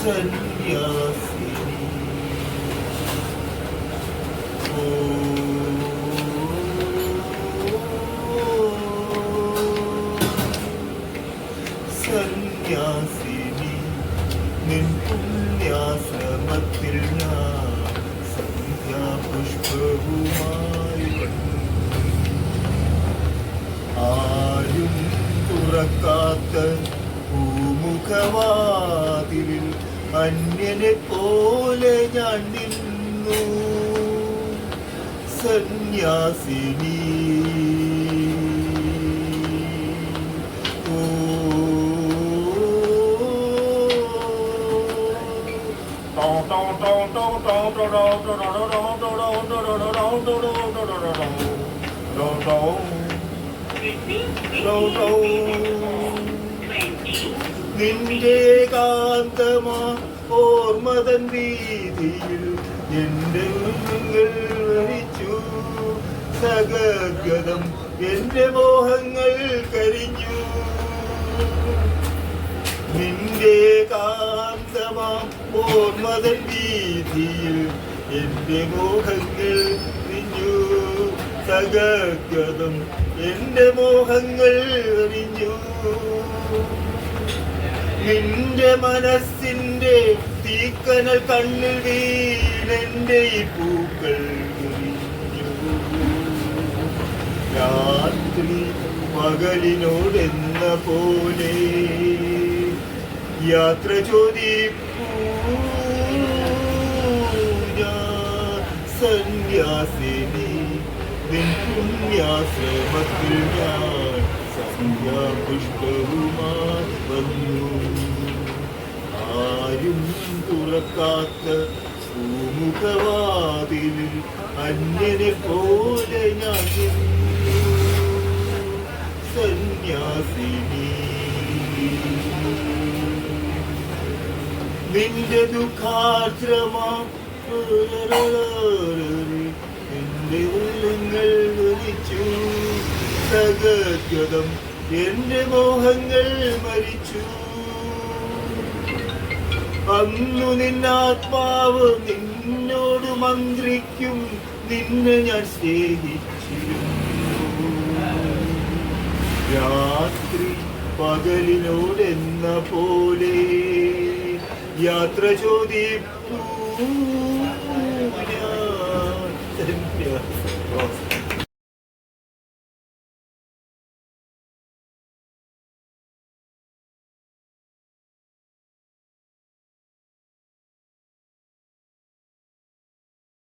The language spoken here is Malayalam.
സന്യാസിനി സന്യാസിനി നിൻ പുണ്യാശ്രമത്തിൽ ഞാൻ സന്ധ്യാപുഷ്പവുമായി ആരും തുറക്കാത്ത ഭൂമുഖവാതിലിൽ അന്യനെ പോലെ ഞാൻ നിന്നു സന്യാസിനി നിന്റെ കാന്തമാ ഓർമ്മതൻ വീതിയിൽ എന്റെ മുഖങ്ങൾ വഹിച്ചു സഗഗതം എന്റെ മോഹങ്ങൾ കരിഞ്ഞു. നിന്റെ കാന്തമാ ഓർമ്മതൻ വീതിയിൽ എന്റെ മോഹങ്ങൾ നിഞ്ഞു സഗഗതം എന്റെ മോഹങ്ങൾ അറിഞ്ഞു നിന്റെ മനസ്സിന്റെ തീക്കനൽ കണ്ണിൽ വീണെന്റെ ഈ പൂക്കൾ. രാത്രി പകലിനോടെന്ന പോലെ യാത്ര ചോദിപ്പൂ സന്യാസിനി പുണ്യാശ്രമത്തിൽ ഞാൻ സന്ധ്യാപുഷ്പവുമായി വന്നു തുറക്കാത്ത ഭൂമുഖവാതിലിൽ അന്യനെ പോലെ ഞാൻ. സന്യാസിനി നിന്റെ ദുഃഖാർദ്രമാ എന്റെ ഉള്ളങ്ങൾ വിളിച്ചു സഗദ്ഗതം എന്റെ മോഹങ്ങൾ മരിച്ചു അന്നു നിന്നാത്മാവ് നിന്നോട് മന്ത്രിക്കും നിന്നെ ഞാൻ സ്നേഹിച്ചിരുന്നു. രാത്രി പകലിനോടെന്ന പോലെ യാത്ര ചോദിപ്പൂ.